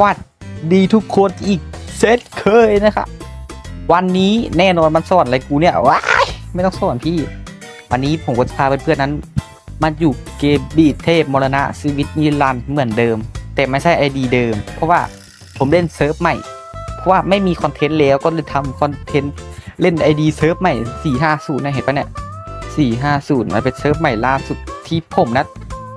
วัสดีทุกคนอีกเซตเคยนะครับ วันนี้แน่นอนมันสอนอะไรกูเนี่ยว้ายไม่ต้องสอนพี่ วันนี้ผมก็จะพาเพื่อนๆนั้นมาอยู่เกมบีดเทพมรณะชีวิตนิรันดร์เหมือนเดิม แต่ไม่ใช่ไอดีเดิม เพราะว่าผมเล่นเซิร์ฟใหม่ เพราะว่าไม่มีคอนเทนต์แล้วก็เลยทำคอนเทนต์เล่นไอดีเซิร์ฟใหม่ 450นะเห็นปะเนี่ย450มันเป็นเซิร์ฟใหม่ล่าสุดที่ผมนะ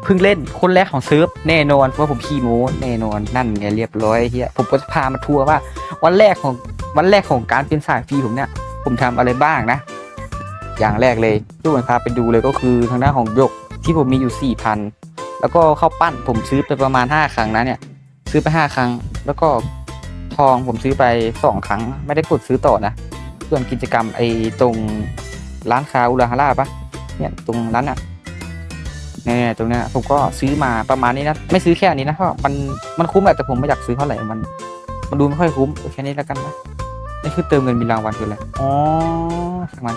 เพิ่งเล่นคนแรกของเซิร์ฟแน่นอนเพราะว่าผมขี่โม้แน่นอนนั่นไงเรียบร้อยเฮียผมก็จะพามาทัวร์ว่า วันแรกของวันแรกของการเป็นสายฟรีผมเนี่ยผมทำอะไรบ้างนะ อย่างแรกเลยทุกคนพาไปดูเลยก็คือทางด้านของยกที่ผมมีอยู่สี่พันแล้วก็เข้าวปั้นผมซื้อไปประมาณห้าครั้งนะเนี่ยซื้อไปห้าครั้ง แล้วก็ทองผมซื้อไปสองครั้ง ไม่ได้กดซื้อต่อนะส่วนกิจกรรมไอ้ตรงร้านค้าอุลาฮาร่าปะเนี่ยตรงร้านอะ นี่ยตรงเนี้ยผมก็ซื้อมาประมาณนี้นะ ไม่ซื้อแค่อันนี้นะเพราะมันมันคุ้มแหละแต่ผมไม่อยากซื้อเท่าไหร่มัน มันดูไม่ค่อยคุ้มเอาแค่นี้แล้วกันนะนี่คือเติมเงินมีรางวัลคืออะไรอ๋อสักมัน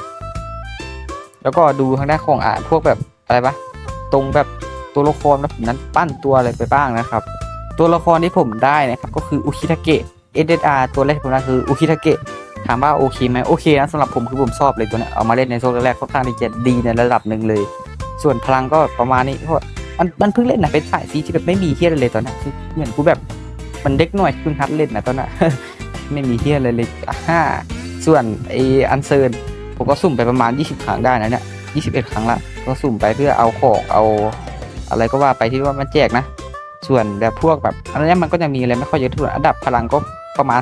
แล้วก็ดูทางด้านของอ่านพวกแบบอะไรปะตรงแบบตัวละครแล้วผมนั้นปั้นตัวอะไรไปบ้างนะครับ ตัวละครที่ผมได้นะครับ ก็คืออุคิทาเกะเอเดอาร์ตัวแรกที่ผมได้คืออุคิทาเกะถามว่าโอเคไหมโอเคนะสำหรับผมคือผมชอบเลยตัวเนี้ยเอามาเล่นในโซนแรกๆค่อนข้างที่จะดีในระดับหนึ่งเลย ส่วนพลังก็ประมาณนี้เพราะมันมันเพิ่งเล่นนะเป็นสายซีที่แบบไม่มีเฮียอะไรเลยตอนนั้นคือเหมือนกูแบบมันเด็กหน่อยเพิ่งฮัดเล่นนะตอนนั้นไม่มีเฮียอะไรเลยอ่าฮ่าส่วนไออันเซิร์นผมก็สุ่มไปประมาณ 20 ครั้งได้นะเนี่ย21 ครั้งละก็สุ่มไปเพื่อเอาของเอาอะไรก็ว่าไปที่ว่ามันแจกนะ ส่วนแบบพวกแบบอันนี้มันก็ยังมีอะไรไม่ค่อยเยอะเท่าไหร่อันดับพลังก็ประมาณ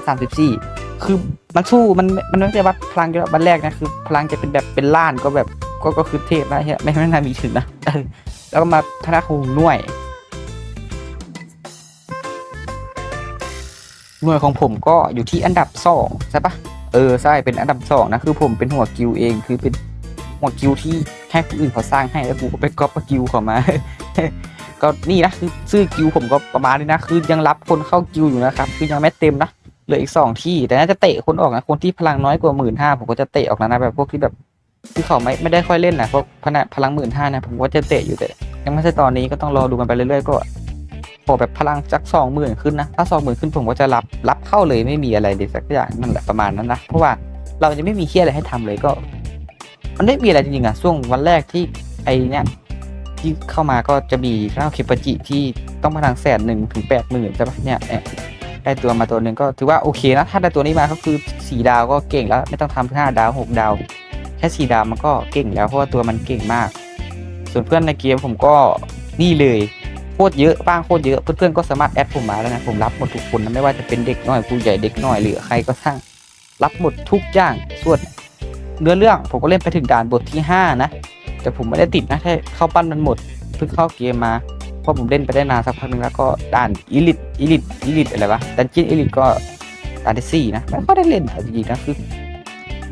34 คือมันสู้มันมันไม่ใช่วัดพลังเยอะวันแรกนะคือ พลังจะเป็นแบบเป็นล้านก็แบบ ก็ก็คือเทพนะเฮียไม่ไม่น่ามีถึงนะแล้วก็มาธนาคารหน่วย หน่วยของผมก็อยู่ที่อันดับสองใช่ปะเออใช่เป็นอันดับสองนะคือผมเป็นหัวกิวเองคือเป็นหัวกิวที่ให้คนอื่นเขาสร้างให้แล้วกูก็ไปก๊อปกิวเขามาก็นี่นะคือชื่อกิวผมก็ประมาณนี้นะคือยังรับคนเข้ากิวอยู่นะครับคือยังไม่เต็มนะเหลืออีกสองที่แต่น่าจะเตะคนออกนะคนที่พลังน้อยกว่าหมื่นห้าผมก็จะเตะออกนะนะแบบพวกที่แบบ ที่เขาไม่ไม่ได้ค่อยเล่นนะเพราะพลังพลังหมื่นห้านะผมก็จะเตะอยู่แต่ยังไม่ใช่ตอนนี้ก็ต้องรอดูกันไปเรื่อยๆก็พอแบบพลังจากสองหมื่นขึ้นนะถ้าสองหมื่นขึ้นผมก็จะรับรับเข้าเลยไม่มีอะไรเลยสักอย่างนั่นแหละประมาณนั้นนะเพราะว่าเราจะไม่มีเคียอะไรให้ทำเลยก็ มันไม่มีอะไรจริงๆอะช่วงวันแรกที่ไอเนี่ยที่เข้ามาก็จะมีข้าวเคปจิที่ต้องพลังแสนหนึ่งถึงแปดหมื่นใช่ปะเนี่ยเนี่ยได้ตัวมาตัวหนึ่งก็ถือว่าโอเคนะถ้าได้ตัวนี้มาก็คือสี่ดาวก็เก่งแล้วไม่ต้องทำห้าดาวหกดาว ค่สีดาวมันก็เก่งแล้วเพราะว่าตัวมันเก่งมาก ส่วนเพื่อนในเกมผมก็นี่เลยโคตรเยอะบ้างโคตรเยอะเพื่อนๆก็สามารถแอดผมมาแล้วนะผมรับหมดทุกคนนะไม่ว่าจะเป็นเด็กน้อยผู้ใหญ่เด็กน้อยหรือใครก็ช่างรับหมดทุกอย่างส่วนเนื้อเรื่องผมก็เล่นไปถึงด่านบทที่ห้านะ แต่ผมไม่ได้ติดนะแค่เข้าปั้นมันหมดเพิ่งเข้าเกมมาเพราะผมเล่นไปได้นานสักพักหนึ่งแล้วก็ด่านอีลิทอีลิทอีลิทอะไรวะดันจินอีลิทก็ด่านที่สี่นะไม่ค่อยได้เล่นจริงๆนะคือ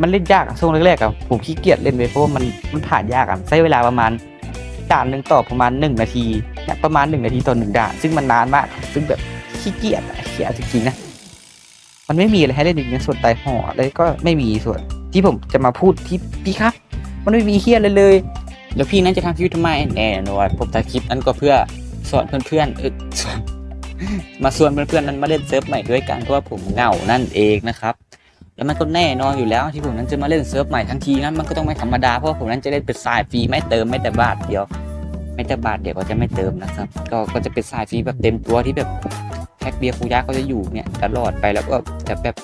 มันเล่นยากอะช่วงแรกๆอะผมขี้เกียจเล่นเลยเพราะว่ามันมันผ่านยากอะใช้เวลาประมาณด่านหนึ่งต่อประมาณหนึ่งนาทีเนี่ยประมาณหนึ่งนาทีต่อหนึ่งด่านซึ่งมันนานมาก ซึ่งแบบขี้เกียจอะเกียจริงๆนะมันไม่มีอะไรให้เล่นจริงๆส่วนไตห่ออะไรก็ไม่มีส่วนที่ผมจะมาพูดที่พี่ครับ มันไม่มีเฮียเลยเลย แล้วพี่นั้นจะทำคลิปทำไมแน่นอนผมถ่ายคลิปนั้นก็เพื่อสอนเพื่อนๆเออสอนมาชวนเพื่อนๆนั้นมาเล่นเซิร์ฟใหม่ด้วยกันเพราะว่าผมเหงานั่นเองนะครับ แล้วมันก็แน่นอนอยู่แล้วที่ผมนั้นจะมาเล่นเซิร์ฟใหม่ทั้งทีนั้นมันก็ต้องไม่ธรรมดาเพราะผมนั้นจะเล่นเป็นสายฟรีไม่เติมไม่แต่บาทเดียว ไม่แต่บาทเดียวก็จะไม่เติมนะครับ ก็ก็จะเป็นสายฟรีแบบเต็มตัวที่แบบแพ็กเบียร์คูยาก็จะอยู่เนี่ยตลอดไปแล้วก็จะแบบ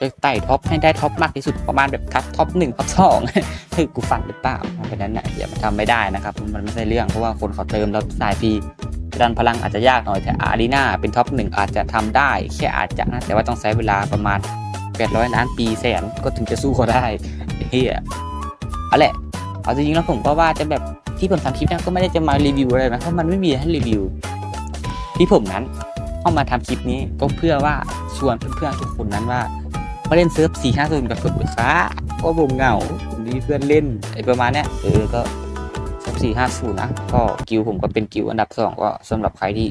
จะไต่ท็อปให้ได้ท็อปมากที่สุดประมาณแบบท็อปท็อปหนึ่งท็อปสองคือกูฝันหรือเปล่าเพราะนั้นเนี่ยอย่ามาทำไม่ได้นะครับ มันไม่ใช่เรื่องเพราะว่าคนเขาเติมแล้วสายฟรีดันพลังอาจจะยากหน่อยแต่อารีนาเป็นท็อปหนึ่งอาจจะทำได้ แค่อาจจะนะแต่ว่าต้องใช้เวลาประมาณ 800 ล้านปีแสนก็ถึงจะสู้เขาได้เฮียเอาแหละ เอาจริงๆแล้วผมก็ว่าจะแบบที่ผมทำคลิปนั้นก็ไม่ได้จะมารีวิวอะไรนะเพราะมันไม่มีให้รีวิว ที่ผมนั้นเข้ามาทำคลิปนี้ก็เพื่อว่าชวนเพื่อนๆทุกคนนั้นว่ามาเล่นเซิร์ฟ4 5 0กับผมเลยครับก็ผมเหงาผมมีเพื่อนเล่นไอประมาณเนี้ยเออก็เซิร์ฟ4 5 0นะก็กิวผมก็เป็นกิวอันดับสองก็สำหรับใครที่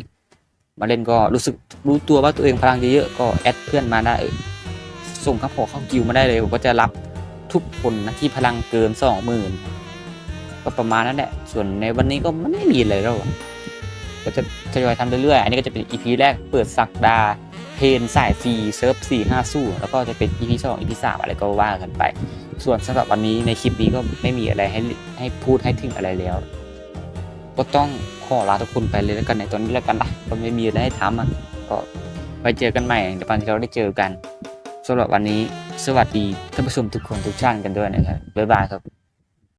มาเล่นก็รู้สึกรู้ตัวว่าตัวเองพลังเยอะๆก็แอดเพื่อนมาได้ ส่งคำขอเข้ากิวมาได้เลย ผมก็จะรับทุกคนนะที่พลังเกินสองหมื่นก็ประมาณนั้นแหละ ส่วนในวันนี้ก็มันไม่มีอะไรแล้วก็จะทยอยทำเรื่อยๆ อันนี้ก็จะเป็นอีพีแรกเปิดสักดาทรนสายฟรีเซิร์ฟ4 5สู้ แล้วก็จะเป็น EP 2 EP 3อะไรก็ว่ากันไป ส่วนสำหรับวันนี้ในคลิปนี้ก็ไม่มีอะไรให้ให้พูดให้ถึงอะไรแล้ว ก็ต้องขอลาทุกคนไปเลยแล้วกันในตอนนี้แล้วกันนะก็ไม่มีอะไรให้ทำอะก็ไว้เจอกันใหม่ในวันที่เราได้เจอกัน สำหรับวันนี้ สวัสดีท่านผู้ชมทุกคนทุกท่านกันด้วยนะครับบ๊ายบายครับ